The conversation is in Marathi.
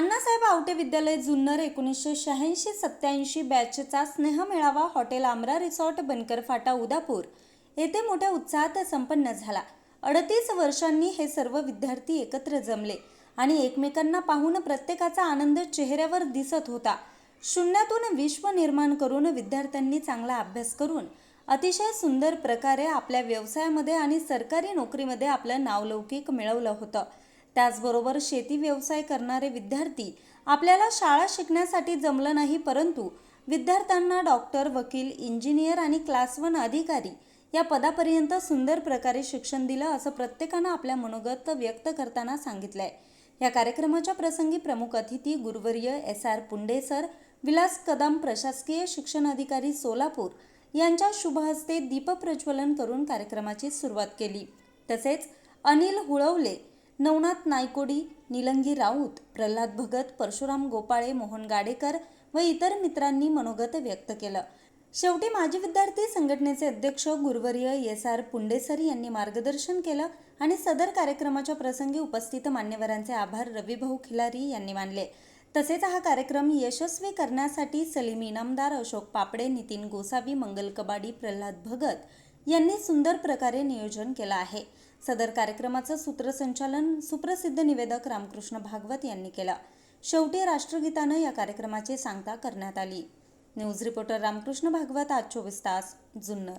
अण्णासाहेब आवटे विद्यालय जुन्नर एकोणीसशे शहाऐंशी सत्याऐंशी बॅचचा स्नेह मेळावा हॉटेल आमरा रिसॉर्ट बनकर फाटा उदापूर येथे मोठ्या उत्साहात संपन्न झाला. अडतीस वर्षांनी हे सर्व विद्यार्थी एकत्र जमले आणि एकमेकांना पाहून प्रत्येकाचा आनंद चेहऱ्यावर दिसत होता. शून्यातून विश्व निर्माण करून विद्यार्थ्यांनी चांगला अभ्यास करून अतिशय सुंदर प्रकारे आपल्या व्यवसायामध्ये आणि सरकारी नोकरीमध्ये आपलं नावलौकिक मिळवलं होतं. त्याचबरोबर शेती व्यवसाय करणारे विद्यार्थी आपल्याला शाळा शिकण्यासाठी जमलं नाही परंतु विद्यार्थ्यांना डॉक्टर वकील इंजिनियर आणि क्लास वन अधिकारी या पदापर्यंत सुंदर प्रकारे शिक्षण दिलं असं प्रत्येकानं आपल्या मनोगत व्यक्त करताना सांगितलंय. या कार्यक्रमाच्या प्रसंगी प्रमुख अतिथी गुरुवर्य S R Punde sir Vilas Kadam प्रशासकीय शिक्षण अधिकारी सोलापूर यांच्या शुभ हस्ते दीपप्रज्वलन करून कार्यक्रमाची सुरुवात केली. तसेच अनिल हुळवले नवनाथ नायकोडी निलंगी राऊत प्रल्हाद भगत परशुराम गोपाळे मोहन गाडेकर व इतर मित्रांनी मनोगत व्यक्त केलं. शेवटी माजी विद्यार्थी संघटनेचे अध्यक्ष गुरुवर्य एस आर पुंडेसर यांनी मार्गदर्शन केलं आणि सदर कार्यक्रमाच्या प्रसंगी उपस्थित मान्यवरांचे आभार रविभाऊ खिलारी यांनी मानले. तसेच हा कार्यक्रम यशस्वी करण्यासाठी सलीम इनामदार अशोक पापडे नितीन गोसावी मंगल कबाडी प्रल्हाद भगत यांनी सुंदर प्रकारे नियोजन केलं आहे. सदर कार्यक्रमाचं सूत्रसंचालन सुप्रसिद्ध निवेदक रामकृष्ण भागवत यांनी केलं. शेवटी राष्ट्रगीतानं या कार्यक्रमाची सांगता करण्यात आली. न्यूज रिपोर्टर रामकृष्ण भागवत आज चोवीस तास जुन्नर.